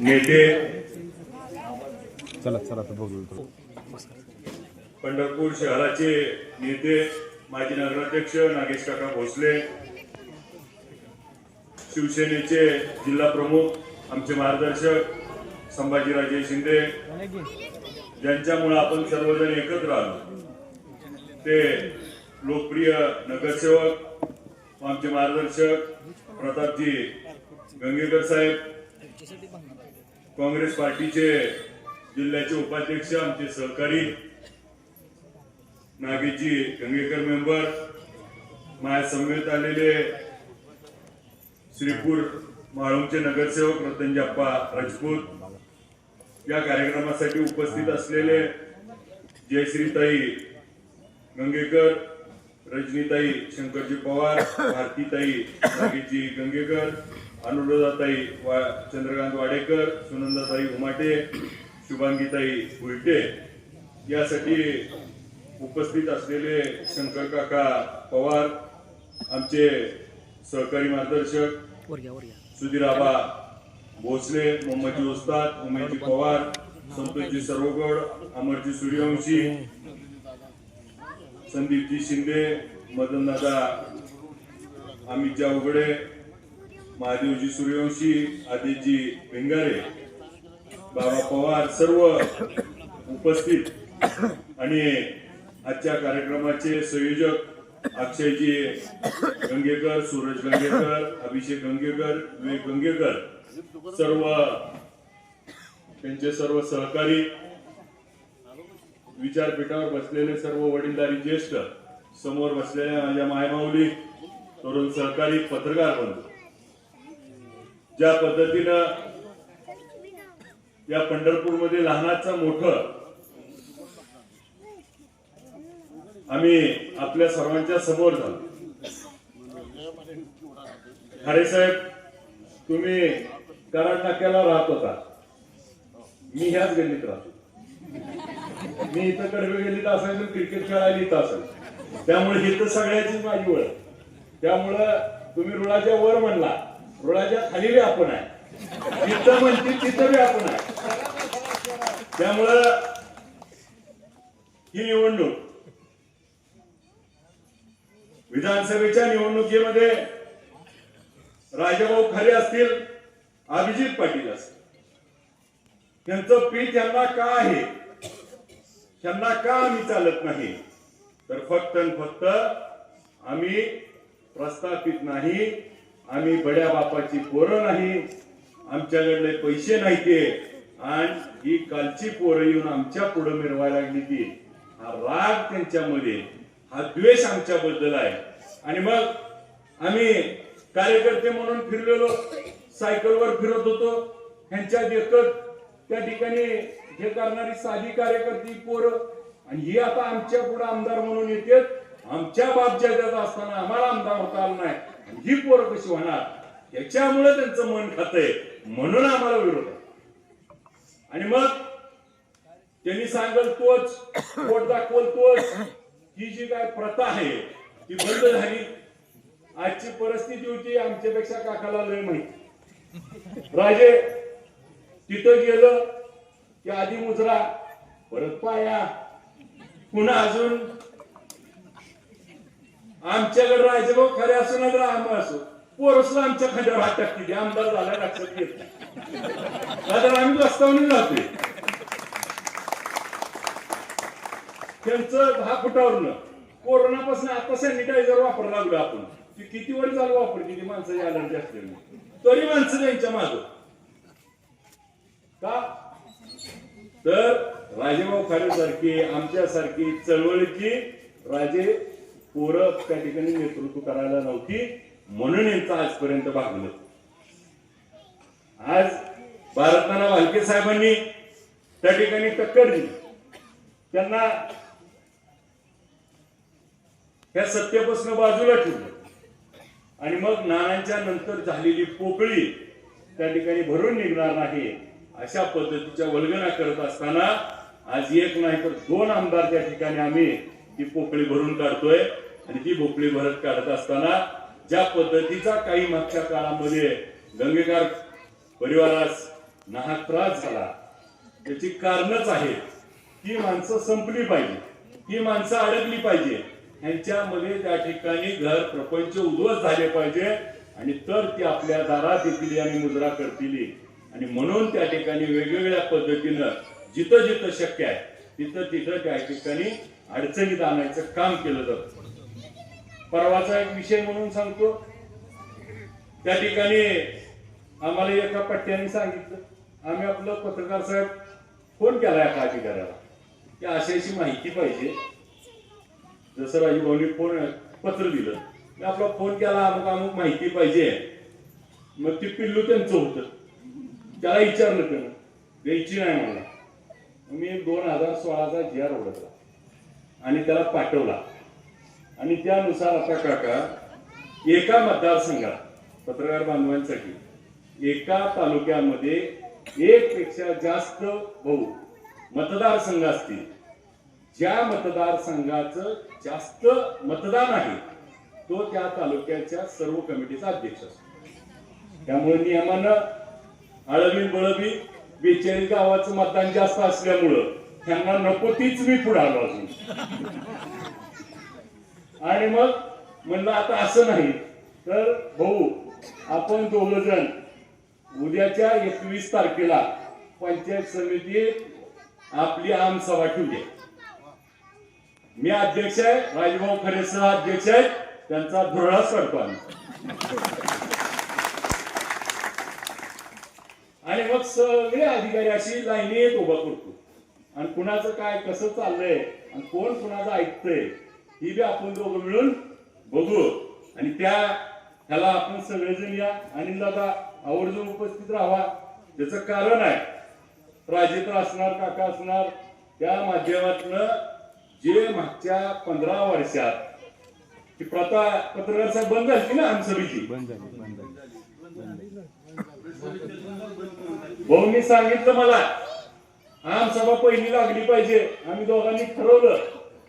नेते. चला चला बघू. पंढरपूर शहराचे नेते माजी नगराध्यक्ष नागेश काका भोसले शिवसेनेचे जिल्हा प्रमुख आमचे मार्गदर्शक संभाजीराजे शिंदे. ज्यांच्यामुळे आपण सर्वजण एकत्र आलो. ते लोकप्रिय नगरसेवक आमचे मार्गदर्शक प्रतापजी गंगेकर साहेब काँग्रेस पार्टीचे जिल्ह्याचे उपाध्यक्ष आमचे सहकारी नागेशजी गंगेकर मेंबर माझ्या समवेत आलेले श्रीपूर म्हाळुंगचे नगरसेवक रतनजप्पा राजपूत या कार्यक्रमासाठी उपस्थित असलेले जयश्रीताई गंगेकर रजनीताई शंकरजी पवार भारतीताई नागेशजी गंगेकर अनुराधाताई वा चंद्रकांत वाडेकर सुनंदाताई उमाटे शुभांगीताई उलटे यासाठी उपस्थित असलेले शंकर काका पवार आमचे सहकारी मार्गदर्शक सुधीर आबा भोसले मोहम्मदजी उस्ताद उमेशजी पवार संतोषजी सर्वगड अमरजी सूर्यवंशी संदीपजी शिंदे मदनदादा अमितजी उघडे महादेवजी सूर्यवंशी आदिजी भिंगारे बाबा पवार सर्व उपस्थित आणि आजच्या कार्यक्रमाचे संयोजक अक्षयजी गंगेकर सूरज गंगेकर अभिषेक गंगेकर विवेक गंगेकर सर्व त्यांचे सर्व सहकारी विचारपीठावर बसलेले सर्व वडीलधारी ज्येष्ठ समोर बसलेल्या माझ्या मायमाऊली तरुण सहकारी पत्रकार बंधू. ज्या पद्धतीनं या पंढरपूरमध्ये लहानाचं मोठं आम्ही आपल्या सर्वांच्या समोर झालो. खरे साहेब तुम्ही कराड नाक्याला राहत होता. मी ह्याच गल्लीत राहतो. मी इथं कडवे गल्लीत असायचो क्रिकेट खेळायला इथं असायचो. त्यामुळे इथं सगळ्याचीच माझी ओळख. त्यामुळं तुम्ही रुळाच्या वर म्हणला. रुळाच्या खाली बी आपण आहे. जिथं म्हणतील तिथं बी आपण आहे. त्यामुळं ही निवडणूक विधानसभेच्या निवडणुकीमध्ये राजाभाऊ खरे असतील अभिजित पाटील असतील. त्यांचं पीठ त्यांना का आहे? त्यांना का आम्ही चालत नाही? तर फक्त आणि फक्त आम्ही प्रस्थापित नाही आम्ही बड्या बापाची पोरं नाही आमच्याकडले पैसे नाही ते आणि ही कालची पोरं येऊन आमच्या पुढे मिरवायला लागली ती. हा राग त्यांच्यामध्ये हा द्वेष आमच्याबद्दल आहे. आणि मग आम्ही कार्यकर्ते म्हणून फिरलेलो सायकलवर फिरत होतो. ह्यांच्या देखत त्या ठिकाणी हे करणारी साधी कार्यकर्ती पोरं. आणि ही आता आमच्या पुढे आमदार म्हणून येते आमच्या बापजात्यात असताना आम्हाला आमदार होता आला नाही. ही पोरं कशी होणार? याच्यामुळे त्यांचं मन खातंय. म्हणून आम्हाला विरोध आहे. आणि मग त्यांनी सांगल तोच पोट दाखवल तोच. ही जी काय प्रथा आहे ती बंद झाली. आजची परिस्थिती होती आमच्यापेक्षा काकाला लय माहिती. राजे तिथं गेलं की आधी मुजरा परत पाया. पुन्हा अजून आमच्याकडे राजेभाऊ खरे असो ना तर आम्ही असो. पोरसला आमच्या खांद्यावर हात टाकते आमदार झाला लक्षात येत नाही. तर आम्ही रस्त्यावरून जातोय. त्यांचं दहा फुटावरनं कोरोनापासून आता सॅनिटायझर वापरायला लागलो आपण. ती किती वर चालू वापरते ती माणसाची अलर्जी असल्यामुळे. तरी माणसं त्यांच्या माग. का? तर राजेभाऊ खरे सारखी आमच्यासारखी चळवळीची राजे पोरं त्या ठिकाणी नेतृत्व करायला नव्हती म्हणून यांचं आजपर्यंत भागलं. आज भारताना भालके साहेबांनी त्या ठिकाणी टक्कर दिली. त्यांना ह्या सत्तेपासून बाजूला ठेवलं. आणि मग नानांच्या नंतर झालेली पोकळी त्या ठिकाणी भरून निघणार नाही अशा पद्धतीच्या वल्गना करत असताना आज एक नाही तर दोन आमदार त्या ठिकाणी आम्ही ती पोकळी भरून काढतोय. आणि ती पोकळी भरत काढत असताना ज्या पद्धतीचा काही मागच्या काळामध्ये गंगेकार परिवारास नाहक त्रास झाला त्याची कारणच आहेत. ही माणसं संपली पाहिजे. ही माणसं अडकली पाहिजे. यांच्यामध्ये त्या ठिकाणी घर प्रपंच उद्ध्वस्त झाले पाहिजे आणि तर ते आपल्या दारात येतील आणि मुद्रा करतील. आणि म्हणून त्या ठिकाणी वेगवेगळ्या पद्धतीनं जिथं जिथं शक्य आहे तिथं तिथं त्या ठिकाणी अडचणीत आणायचं काम केलं जातं. परवाचा एक विषय म्हणून सांगतो. त्या ठिकाणी आम्हाला एका पट्ट्याने सांगितलं. आम्ही आपलं पत्रकार साहेब फोन केला एका अधिकाऱ्याला. की अशी अशी माहिती पाहिजे. जसं राजूभाऊनी फोन पत्र दिलं. मी आपला फोन केला अमुक अमुक माहिती पाहिजे. मग ती पिल्लू त्यांचं होतं. त्याला विचारलं त्यानं. द्यायची नाही मला मी दोन हजार सोळाचा जी आर ओढतला. आणि त्याला पाठवला. आणि त्यानुसार आता काका एका मतदारसंघात पत्रकार बांधवांसाठी एका तालुक्यामध्ये एक पेक्षा जास्त भाऊ मतदारसंघ असतील. ज्या मतदारसंघाचं जास्त मतदान आहे तो त्या तालुक्याच्या सर्व कमिटीचा अध्यक्ष असतो. त्यामुळे नियमानं आळवी बळवी बेचाळीस गावाचं मतदान जास्त असल्यामुळं त्यांना नको तीच मी पुढे आलो अजून. आणि मग म्हणलं आता असं नाही तर भाऊ आपण दोघ जण उद्याच्या एकवीस तारखेला पंचायत समितीत आपली आमसभा ठेवली मी अध्यक्ष आहे राजभाऊ खरे सह अध्यक्ष आहेत त्यांचा धुरळाच करतो आम्ही आणि मग सगळे अधिकारी अशी लाईनीत उभा करतो. आणि कुणाचं काय कसं चाललंय आणि कोण कुणाचं ऐकतंय ही बी आपण दोघं मिळून बघू. आणि त्या ह्याला आपण सगळेजण या आणि दादा आवर्जून उपस्थित राहा. त्याचं कारण आहे प्राजेत्र असणार काका असणार त्या माध्यमातनं जे मागच्या पंधरा वर्षात ती प्रथा पत्रकार साहेब बंद झाली ना आमसभेची? भाऊनी सांगितलं मला आमसभा पहिली लागली पाहिजे. आम्ही दोघांनी ठरवलं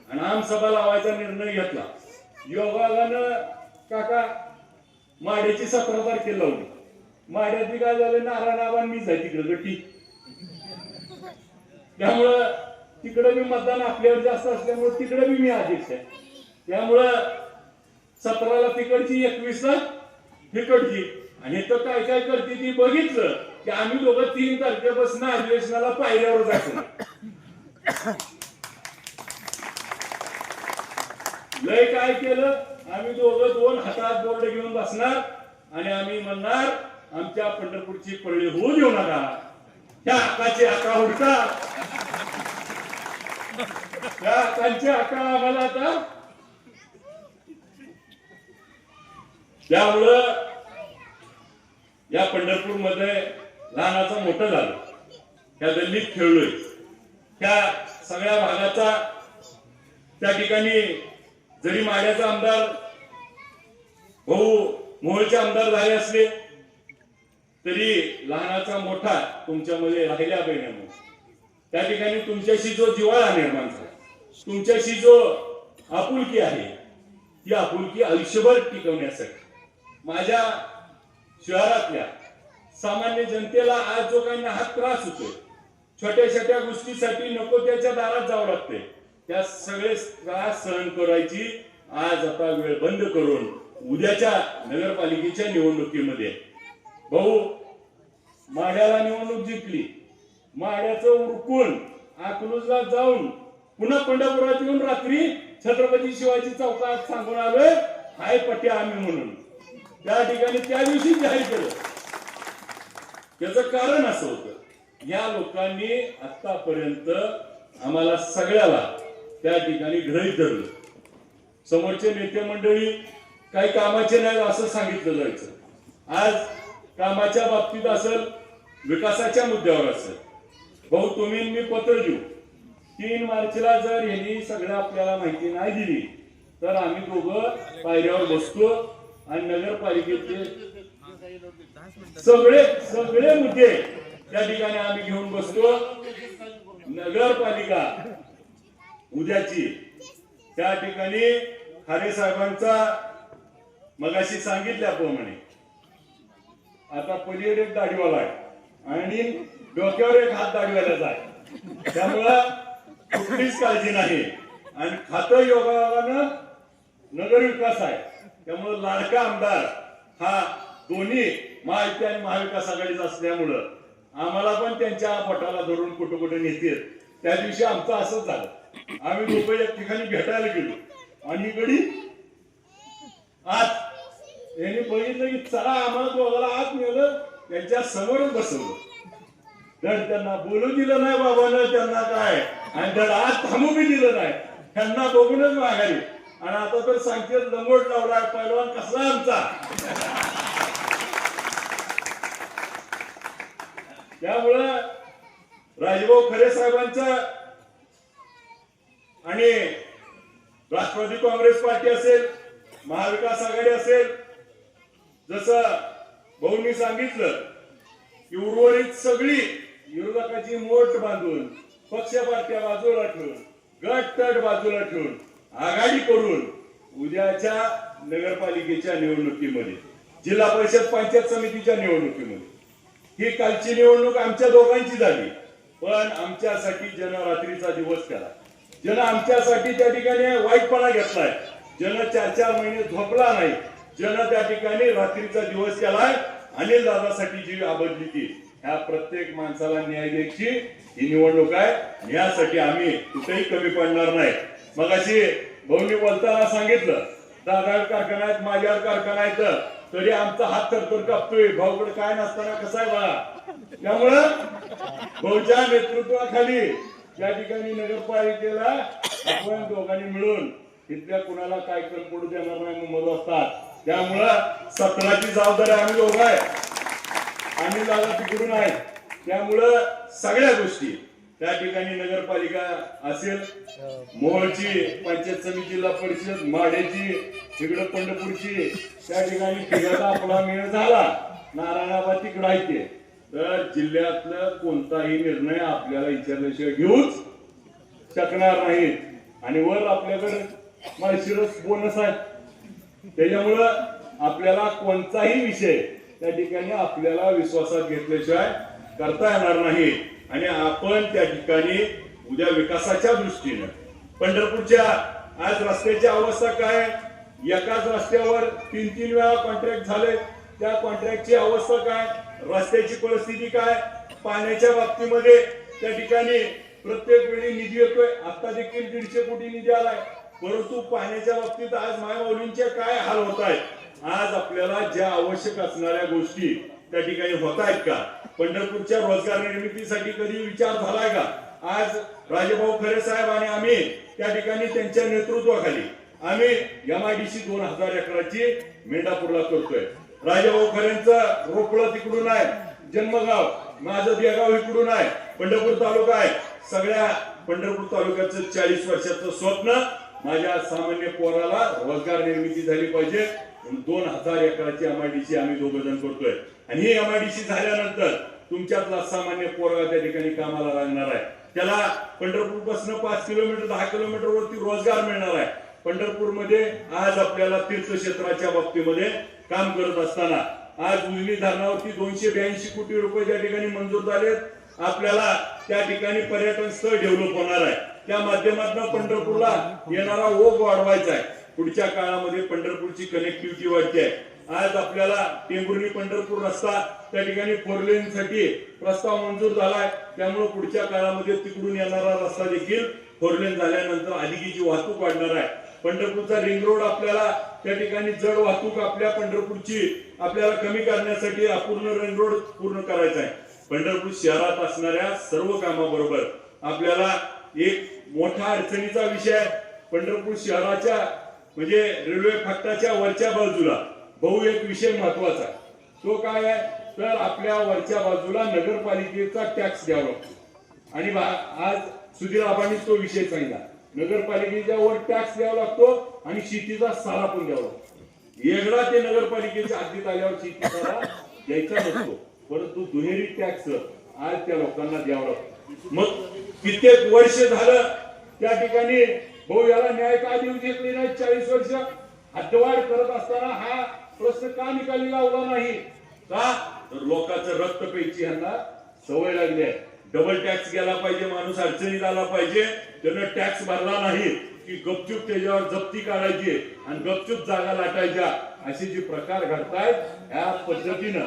आणि आमसभा लावायचा निर्णय घेतला. योगानं काका माड्याची सतरा तारखेला लावली. माड्याची काय झालं? नारायणाबान मीच आहे तिकडे गट्टी. त्यामुळं तिकडे मी मतदान आपल्यावर जास्त असल्यामुळे तिकडे मी मी अध्यक्ष आहे. त्यामुळं सतराला तिकडची एकवीसला तिकडची आणि तर काय काय करते ती बघितलं की आम्ही दोघं तीन तारखेपासून अधिवेशनाला पायऱ्यावर जायचं लय काय केलं? आम्ही दोघं दोन हातात बोर्ड घेऊन बसणार आणि आम्ही म्हणणार आमच्या पंढरपूरची पळी होऊ देऊ नका. त्या आकाची आका उडका त्या आकांची आका आम्हाला आता त्यामुळं या पंढरपूरमध्ये लहानाचं मोठं झालं. त्या दिल्लीत खेळलोय. त्या सगळ्या भागाचा त्या ठिकाणी जरी माड्याचा आमदार भाऊ मोहळचे आमदार झाले असले तरी लहानाचा मोठा तुमच्यामध्ये राहिल्या बहिण्यामुळे त्या ठिकाणी तुमच्याशी जो जिवाळा निर्माण झाला तुमच्याशी जो आपुलकी आहे ती आपुलकी आयुष्यभर टिकवण्यासाठी माझ्या शहरातल्या सामान्य जनतेला आज जो काही हा त्रास होतोय छोट्या छोट्या गोष्टीसाठी नको त्याच्या दारात जावं लागते त्या सगळे त्रास सहन करायची आज आता वेळ बंद करून उद्याच्या नगरपालिकेच्या निवडणुकीमध्ये. भाऊ माड्याला निवडणूक जिंकली. माड्याचं उरकून अकलूजला जाऊन पुन्हा पंढरपुरात येऊन रात्री छत्रपती शिवाजी चौकात सांगून आलोय हाय पटे आम्ही म्हणून. त्या ठिकाणी त्या दिवशी जाहीर केलं. त्याच कारण असं होतं. या लोकांनी आतापर्यंत आम्हाला सगळ्याला त्या ठिकाणी गृहीत धरलं. समोरचे नेते मंडळी काही कामाचे नाही असं सांगितलं जायचं. आज कामाच्या बाबतीत असेल विकासाच्या मुद्द्यावर असेल. भाऊ तुम्ही मी पत्र देऊ तीन मार्चला जर यांनी सगळं आपल्याला माहिती नाही दिली तर आम्ही दोघं पायऱ्यावर बसतो आणि नगरपालिकेचे सगळे सगळे मुद्दे त्या ठिकाणी आम्ही घेऊन बसतो. नगरपालिका उद्याची. त्या ठिकाणी खारे साहेबांचा मगाशी सांगितल्याप्रमाणे आता पलीकडे एक दाढीवाला आहे आणि डोक्यावर एक हात दाढीवाल्याचा आहे. त्यामुळं कुठलीच काळजी नाही. आणि खातं योगायोगानं नगर विकास आहे. त्यामुळं लाडका आमदार हा दोन्ही महायुती आणि महाविकास आघाडीचा असल्यामुळं आम्हाला पण त्यांच्या पटाला धरून कुठं कुठे नेतील. त्या दिवशी आमचं असंच झालं. आम्ही दोघं एक ठिकाणी भेटायला गेलो. आणि इकडे आत यांनी बघितलं की चला आम्हाला दोघाला आत नेलं त्यांच्या समोरच बसवलं. धड त्यांना बोलू दिलं नाही बाबानं त्यांना काय? आणि धड आत थांबू बी दिलं नाही त्यांना बघूनच माघारी. आणि आता तर सांगते लंगोट लावला पैलवान कसला आमचा? त्यामुळं राजभाऊ खरे साहेबांच्या आणि राष्ट्रवादी काँग्रेस पार्टी असेल महाविकास आघाडी असेल जसं भाऊंनी सांगितलं की उर्वरित सगळी विरोधकाची मोठ बांधून पक्ष पार्ट्या बाजूला ठेवून गट तट बाजूला ठेवून आघाडी करून उद्याच्या नगरपालिकेच्या निवडणुकीमध्ये जिल्हा परिषद पंचायत समितीच्या निवडणुकीमध्ये. ही कालची निवडणूक आमच्या दोघांची झाली पण आमच्यासाठी जनरात्रीचा दिवस केला जन आमच्यासाठी त्या ठिकाणी वाईटपणा घेतलाय जन चार चार महिने झोपला नाही जन त्या ठिकाणी रात्रीचा दिवस केलाय अनिल दादासाठी जी आबदली ती ह्या प्रत्येक माणसाला न्याय द्यायची ही निवडणूक आहे. यासाठी आम्ही कुठेही कमी पडणार नाही. मग अशी भाऊनी बोलताना सांगितलं दादा कारखाना आहेत माझ्यावर कारखाना आहेत तरी आमचा हात थरथर कापतोय. भाऊकडे काय नसताना कसा आहे बघा त्यामुळं भाऊच्या नेतृत्वाखाली त्या ठिकाणी नगरपालिकेला आपण दोघांनी मिळून तिथल्या कुणाला काय कल पडू देणार नाही मध असतात. त्यामुळं सत्राची जबाबदारी आम्ही दोघ आहे. आणि जागा तिकडून आहे. त्यामुळं सगळ्या गोष्टी त्या ठिकाणी नगरपालिका असेल मोहळची पंचायत समितीला जिल्हा परिषद माडेची तिकडं पंढरपूरची त्या ठिकाणी फिरायला आपला मेळ झाला. नारायणाबाद तिकडं आहे ते. तर जिल्ह्यातलं कोणताही निर्णय आपल्याला विचारल्याशिवाय घेऊच शकणार नाहीत. आणि वर आपल्याकडे माळशिरस बोनस आहे. त्याच्यामुळं आपल्याला कोणताही विषय त्या ठिकाणी आपल्याला विश्वासात घेतल्याशिवाय करता येणार नाही. आणि आपण त्या ठिकाणी उद्या विकासाच्या दृष्टीनं पंढरपूरच्या आज रस्त्याची अवस्था काय? एकाच रस्त्यावर तीन तीन वेळा कॉन्ट्रॅक्ट झाले त्या कॉन्ट्रॅक्टची अवस्था काय? रस्त्याची परिस्थिती काय? पाण्याच्या बाबतीमध्ये त्या ठिकाणी प्रत्येक वेळी निधी येतोय. आता देखील दीडशे कोटी निधी आलाय. परंतु पाण्याच्या बाबतीत आज मायमाऊलींचे काय हाल होत आहेत आज आपल्याला ज्या आवश्यक असणाऱ्या गोष्टी त्या ठिकाणी होत आहेत का? पंढरपूरच्या रोजगार निर्मितीसाठी कधी विचार झालाय का? आज राजेभाऊ खरे साहेब आणि आम्ही त्या ठिकाणी त्यांच्या नेतृत्वाखाली आम्ही एमआयडीसी दोन हजार एकराची मेंढापूरला करतोय. राजा खरेंचं रोपळं तिकडून आहे जन्मगाव माझं देगाव इकडून आहे पंढरपूर तालुका आहे. सगळ्या पंढरपूर तालुक्याचं चाळीस वर्षाचं स्वप्न माझ्या सामान्य पोराला रोजगार निर्मिती झाली पाहिजे. दोन हजार एकराची एमआयडीसी आम्ही दोघ जण करतोय. आणि ही एमआयडीसी झाल्यानंतर तुमच्यातला सामान्य पोरगा त्या ठिकाणी कामाला लागणार आहे. त्याला पंढरपूरपासून पाच किलोमीटर दहा किलोमीटर वरती रोजगार मिळणार आहे. पंढरपूरमध्ये आज आपल्याला तीर्थक्षेत्राच्या बाबतीमध्ये काम करत असताना आज उजनी धरणावरती दोनशे ब्याऐंशी कोटी रुपये त्या ठिकाणी मंजूर झालेत आपल्याला त्या ठिकाणी पर्यटन स्थळ डेव्हलप होणार आहे. त्या माध्यमातून पंढरपूरला येणारा ओघ वाढवायचा आहे. पुढच्या काळामध्ये पंढरपूरची कनेक्टिव्हिटी वाढते आहे. आज आपल्याला टेंभुर्णी पंढरपूर रस्ता त्या ठिकाणी फोरलेनसाठी साठी प्रस्ताव मंजूर झालाय त्यामुळे पुढच्या काळामध्ये तिकडून येणारा रस्ता देखील फोरलेन झाल्यानंतर अधिकीची वाहतूक वाढणार आहे. पंढरपूरचा रिंग रोड आपल्याला त्या ठिकाणी जड वाहतूक आपल्या पंढरपूरची आपल्याला कमी करण्यासाठी अपूर्ण रिंग रोड पूर्ण करायचा आहे. पंढरपूर शहरात असणाऱ्या सर्व कामाबरोबर आपल्याला एक मोठा अडचणीचा विषय आहे. पंढरपूर शहराच्या म्हणजे रेल्वे फाटकाच्या वरच्या बाजूला बहु एक विषय महत्त्वाचा तो काय आहे? तर आपल्या वरच्या बाजूला नगरपालिकेचा टॅक्स द्यावा लागतो. आणि आज सुधीर आबांनी तो विषय सांगितला. नगरपालिकेच्या वर टॅक्स द्यावा लागतो आणि शेतीचा सारा पण द्यावा लागतो. एकदा ते नगरपालिकेच्या हद्दीत आल्यावर शेती सारा द्यायचा नसतो. परंतु दुहेरी टॅक्स आज त्या लोकांना द्यावा लागतो. मग कित्येक वर्ष झालं त्या ठिकाणी भाऊ याला न्याय का देऊ शकले नाही चाळीस वर्ष? हद्दवाढ करत असताना हा प्रश्न का निकाली लावला नाही? का? तर लोकांचं रक्त प्यायची यांना सवय लागली आहे. डबल टॅक्स गेला पाहिजे माणूस अडचणीत आला पाहिजे. त्यानं टॅक्स भरला नाही की गपचूप त्याच्यावर जप्ती काढायची आणि गपचूप जागा लाटायच्या असे जे प्रकार घडतायत या पद्धतीनं.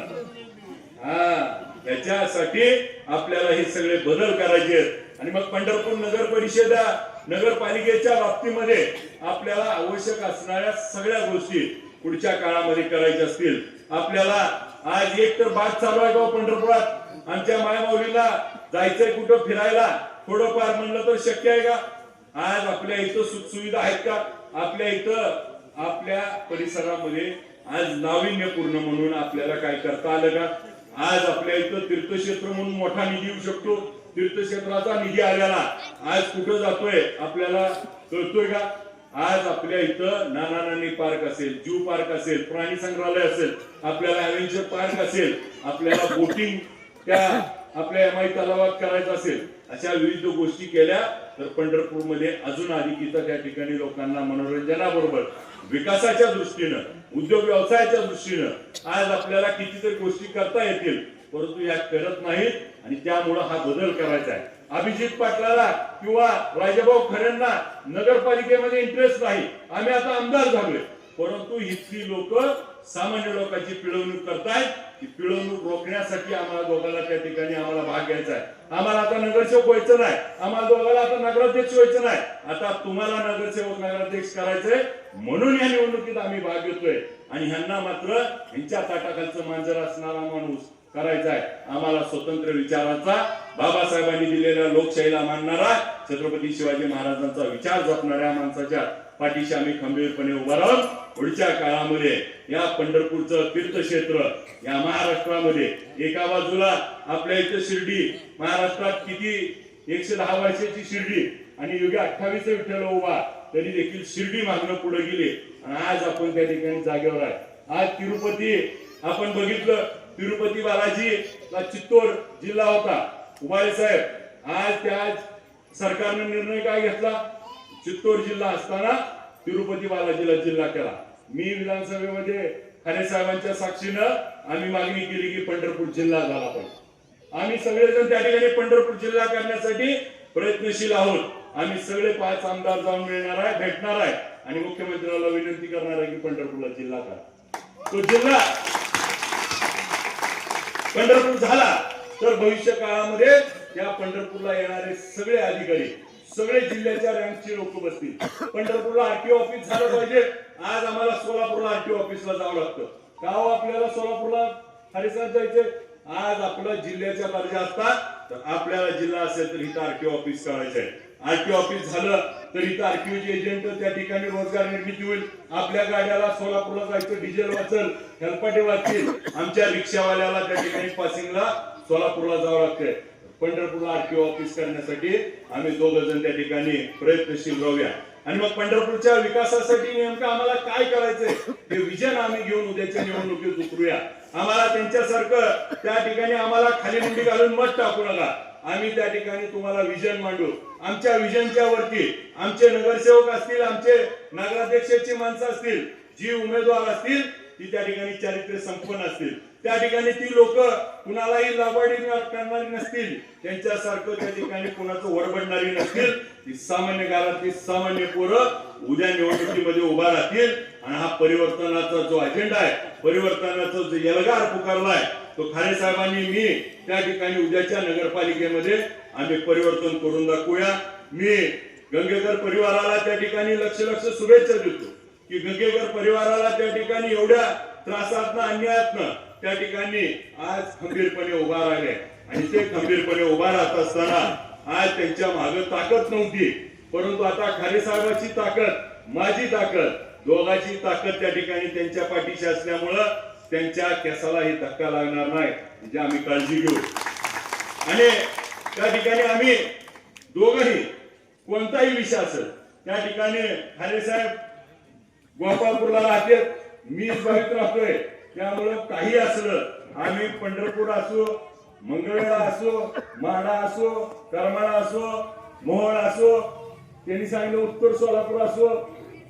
हा त्याच्यासाठी आपल्याला हे सगळे बदल करायचे आणि मग पंढरपूर नगर परिषदा नगरपालिकेच्या बाबतीमध्ये आपल्याला आवश्यक असणाऱ्या सगळ्या गोष्टी पुढच्या काळामध्ये करायच्या असतील. आपल्याला आज एक तर बाग चालू आहे का हो पंढरपुरात? आमच्या मायमाऊलीला जायचंय कुठं फिरायला? थोडंफार म्हणलं तर शक्य आहे का? आज आपल्या इथं सुखसुविधा आहेत का? आपल्या इथं आपल्या परिसरामध्ये आज नाविन्यपूर्ण म्हणून आपल्याला काय करता आलं का? आज आपल्या इथं तीर्थक्षेत्र म्हणून मोठा निधी येऊ शकतो. तीर्थक्षेत्राचा निधी आलेला आज कुठं जातोय आपल्याला कळतोय का? आज आपल्या इथं नाना नानी पार्क असेल जू पार्क असेल प्राणी संग्रहालय असेल आपल्याला ऍव्हेंचर पार्क असेल आपल्याला बोटिंग त्या आपल्या एम आय तलावात करायचा असेल अशा विविध गोष्टी केल्या तर पंढरपूरमध्ये अजून अधिक इथं त्या ठिकाणी लोकांना मनोरंजनाबरोबर विकासाच्या दृष्टीनं उद्योग व्यवसायाच्या दृष्टीनं आज आपल्याला कितीतरी गोष्टी करता येतील परंतु या करत नाहीत आणि त्यामुळं हा बदल करायचा आहे. अभिजित पाटलाला किंवा राजाभाऊ खऱ्यांना नगरपालिकेमध्ये इंटरेस्ट नाही. आम्ही आता आमदार झालोय. परंतु इथली लोक सामान्य लोकांची पिळवणूक करतायत ती पिळवणूक रोखण्यासाठी आम्हाला दोघांना त्या ठिकाणी आम्हाला भाग घ्यायचा आहे. आम्हाला आता नगरसेवक व्हायचं नाही. आम्हाला दोघांना आता नगराध्यक्ष व्हायचं नाही. आता तुम्हाला नगरसेवक नगराध्यक्ष करायचंय म्हणून या निवडणुकीत आम्ही भाग घेतोय. आणि ह्यांना मात्र यांच्या ताटाखालचं मांजर असणारा माणूस करायचा आहे. आम्हाला स्वतंत्र विचाराचा बाबासाहेबांनी दिलेल्या लोकशाहीला मानणारा छत्रपती शिवाजी महाराजांचा विचार जपणाऱ्या माणसाच्या पाठीशी आम्ही खंबीरपणे उभा राहून पुढच्या काळामध्ये या पंढरपूरचं तीर्थक्षेत्र या महाराष्ट्रामध्ये एका बाजूला आपल्या इथं शिर्डी महाराष्ट्रात किती एकशे दहा वर्षाची शिर्डी आणि योग्य अठ्ठावीस विठ्ठल उभा तरी देखील शिर्डी मागणं पुढे गेली. आणि आज आपण त्या ठिकाणी जागेवर आहे आज तिरुपती आपण बघितलं तिरुपती बालाजी ला चित्तोड जिल्हा होता. उबाळे साहेब आज त्या सरकारने निर्णय काय घेतला? चित्तोड जिल्हा असताना तिरुपती बालाजीला जिल्हा केला. मी विधानसभेमध्ये खरे साहेबांच्या साक्षीनं आम्ही मागणी केली की पंढरपूर जिल्हा झाला पाहिजे. आम्ही सगळेजण त्या ठिकाणी पंढरपूर जिल्हा करण्यासाठी प्रयत्नशील आहोत. आम्ही सगळे पाच आमदार जाऊन मिळणार आहे भेटणार आहे. आणि मुख्यमंत्र्याला विनंती करणार आहे की पंढरपूरला जिल्हा करा. तो जिल्हा पंढरपूर झाला तर भविष्य काळामध्ये त्या पंढरपूरला येणारे सगळे अधिकारी सगळे जिल्ह्याच्या रँकचे लोक बसतील. पंढरपूरला आरटीओ ऑफिस झालं पाहिजे. आज आम्हाला सोलापूरला आरटीओ ऑफिसला जावं लागतं. का हो आपल्याला सोलापूरला हरिसात जायचे. आज आपलं जिल्ह्याच्या दर्जा असतात तर आपल्याला जिल्हा असेल तर इथं आरटीओ ऑफिस करायचं आहे. आरटीओ ऑफिस झालं तर इथं आरटीओचे एजंट त्या ठिकाणी रोजगार निर्मिती होईल. आपल्या गाड्याला सोलापूरला जायचं डिझेल वाचल हेलपाटे वाचतील. आमच्या रिक्षावाल्याला त्या ठिकाणी पासिंगला सोलापूरला जावं लागतंय. पंढरपूरला आरटीओ ऑफिस करण्यासाठी आम्ही दोघ जण त्या ठिकाणी प्रयत्नशील राहूया. आणि मग पंढरपूरच्या विकासासाठी नेमकं आम्हाला काय करायचंय? हे विजन आम्ही घेऊन उद्याच्या निवडणुकीत उतरूया. आम्हाला त्यांच्यासारखं त्या ठिकाणी आम्हाला खाली मुंडी घालून मत टाकू नका. आम्ही त्या ठिकाणी तुम्हाला विजन मांडू. आमच्या विजनच्या वरती आमचे नगरसेवक असतील आमचे नगराध्यक्षाची माणसं असतील जी उमेदवार असतील ती त्या ठिकाणी चारित्र्य संपन्न असतील. त्या ठिकाणी ती लोक कुणालाही लाभाडी करणारी नसतील. त्यांच्यासारखं त्या ठिकाणी कुणाचं वडबडणारी नसतील. ती सामान्य काळातली सामान्य पोरं उद्या निवडणुकीमध्ये उभा राहतील. आणि हा परिवर्तनाचा जो अजेंडा आहे परिवर्तनाचा जो यलगार पुकारलाय तो खारे साहेबांनी मी त्या ठिकाणी उद्याच्या नगरपालिकेमध्ये आम्ही परिवर्तन करून दाखवूया. मी गंगेकर परिवाराला त्या ठिकाणी लक्ष लक्ष शुभेच्छा देतो. की गंगेकर परिवाराला त्या ठिकाणी एवढ्या त्रासातनं अन्यायातनं त्या ठिकाणी आज खंबीरपणे उभा राहिले. आणि ते खंबीरपणे उभा राहत असताना आज त्यांच्या मागे ताकद नव्हती. परंतु आता खारे साहेबाची ताकद माझी ताकद दोघांची ताकद त्या ठिकाणी त्यांच्या पाठीशी असल्यामुळं त्यांच्या केसालाही धक्का लागणार नाही. म्हणजे आम्ही काळजी घेऊ. आणि त्या ठिकाणी आम्ही दोघंही कोणताही विषय असेल त्या ठिकाणी खारे साहेब गोपाळपूरला राहते मी बाहेर राहतोय. त्यामुळं काही असलं आम्ही पंढरपूर असो मंगळवेळा असो माडा असो करमाळा असो मोहळ असो त्यांनी सांगितलं उत्तर सोलापूर असो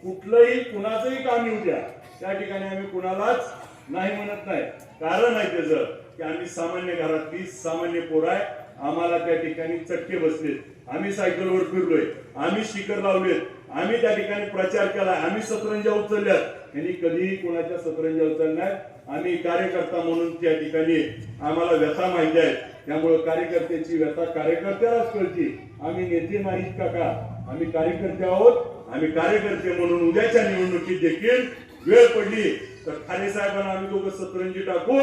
कुठलंही कुणाचंही काम येऊ द्या. त्या ठिकाणी आम्ही कुणालाच नाही म्हणत नाही. कारण आहे त्याचं की आम्ही सामान्य घरातली सामान्य पोर आहे. आम्हाला त्या ठिकाणी चटके बसलेत. आम्ही सायकलवर फिरलोय आम्ही स्टिकर लावलेत आम्ही त्या ठिकाणी प्रचार केला आम्ही सतरंजा उचलल्यात. यांनी कधीही कोणाच्या सतरंजा उचलणार आम्ही कार्यकर्ता म्हणून त्या ठिकाणी आम्हाला व्यथा माहिती आहे त्यामुळे कार्यकर्त्याची व्यथा कार्यकर्त्यालाच कळती. आम्ही नेते नाहीत का का? आम्ही कार्यकर्ते आहोत आम्ही कार्यकर्ते म्हणून उद्याच्या निवडणुकीत देखील वेळ पडली. तर ठाणे साहेबांना आम्ही दोघं सतरंजी टाकू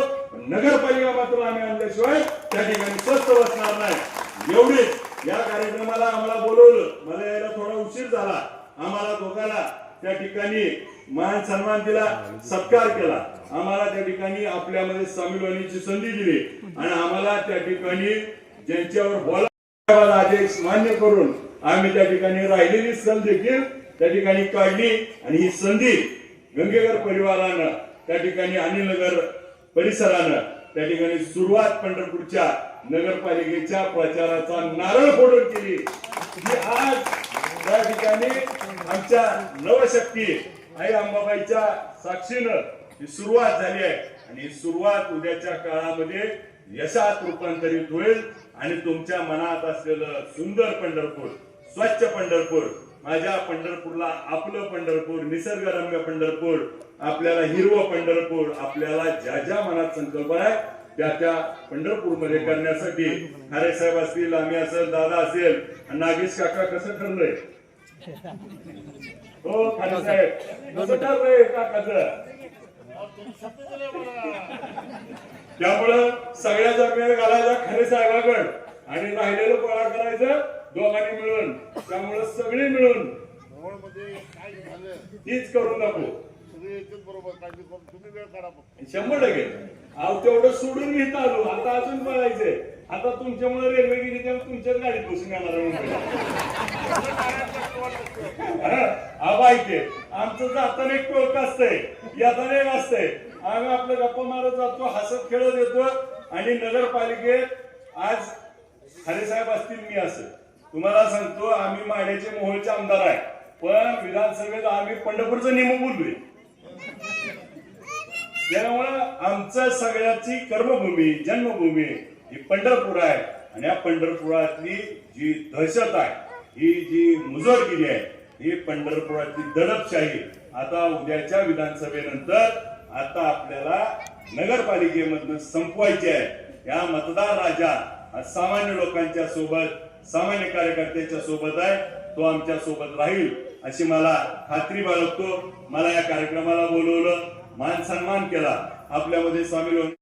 नगरपालिका मात्र आम्ही आणल्याशिवाय त्या ठिकाणी स्वस्त बसणार नाही. एवढेच. या कार्यक्रमाला आम्हाला बोलवलं. मला यायला थोडा उशीर झाला. आम्हाला दोघाला त्या ठिकाणी मान सन्मान दिला सत्कार केला. आम्हाला त्या ठिकाणी आपल्यामध्ये सामील होण्याची संधी दिली. आणि आम्हाला त्या ठिकाणी ज्यांच्यावर बोला आदेश मान्य करून आम्ही त्या ठिकाणी राहिलेली सण देखील त्या ठिकाणी काढली. आणि ही संधी गंगेकर परिवारानं त्या ठिकाणी अनिलनगर परिसरानं त्या ठिकाणी सुरुवात पंढरपूरच्या नगरपालिकेच्या प्रचाराचा नारळ फोडून केली. ही आज त्या ठिकाणी आमच्या नवशक्ती आई अंबाबाईच्या साक्षीनं ही सुरुवात झाली आहे. आणि ही सुरुवात उद्याच्या काळामध्ये यशात रूपांतरित होईल. आणि तुमच्या मनात असलेलं सुंदर पंढरपूर स्वच्छ पंढरपूर माझ्या पंढरपूरला आपलं पंढरपूर निसर्गरम्य पंढरपूर आपल्याला हिरवं पंढरपूर आपल्याला ज्या ज्या मनात संकल्प आहे त्या त्या पंढरपूरमध्ये करण्यासाठी खारे साहेब असतील आम्ही असेल दादा असेल आणि नागेश काका कसं ठरलंय? हो खारे साहेब. कसं ठरलंय काकाचं? त्यामुळं सगळ्याचा मेळ घालायचा खरे साहेबाकड. आणि राहिलेलं गोळा करायचं दोघांनी मिळून. त्यामुळं सगळे मिळून तीच करून दाखवू सगळे बरोबर काळजी करून तुम्ही वेळ काढा फक्त. शंभर टक्के. अहो तेवढं सोडून घेत आलो. आता अजून बघायचंय. आता तुमच्यामुळे रेल्वे गेली त्यामुळे तुमच्याच गाडीत बसून येणार म्हणून. हा, ऐके आमचं जाताना एक टोळक असतंय. येताना एक असतंय. आम्ही आपलं गप्पा मारत जातो हसत खेळत येतो आणि नगरपालिकेत आज खारे साहेब असतील मी असं. तुम्हाला सांगतो आम्ही माड्याचे मोहोळचे आमदार आहे. पण विधानसभेत आम्ही पंढरपूरचं नेमून बोललोय. त्यामुळं आमचं सगळ्याची कर्मभूमी जन्मभूमी ही पंढरपूर आहे. आणि या पंढरपुरातली जी दहशत आहे ही जी मुजोरगिरी आहे ही पंढरपुरातली दडपशाही आता उद्याच्या विधानसभेनंतर आता आपल्याला नगरपालिकेमधनं संपवायची आहे. या मतदार राजा हा सामान्य लोकांच्या सोबत सामान्य कार्यकर्त्यांच्या सोबत आहे. तो आमच्यासोबत राहील. अशी मला खात्री बाळगतो. मला या कार्यक्रमाला बोलवलं. मान सन्मान केला. आपल्यामध्ये स्वामी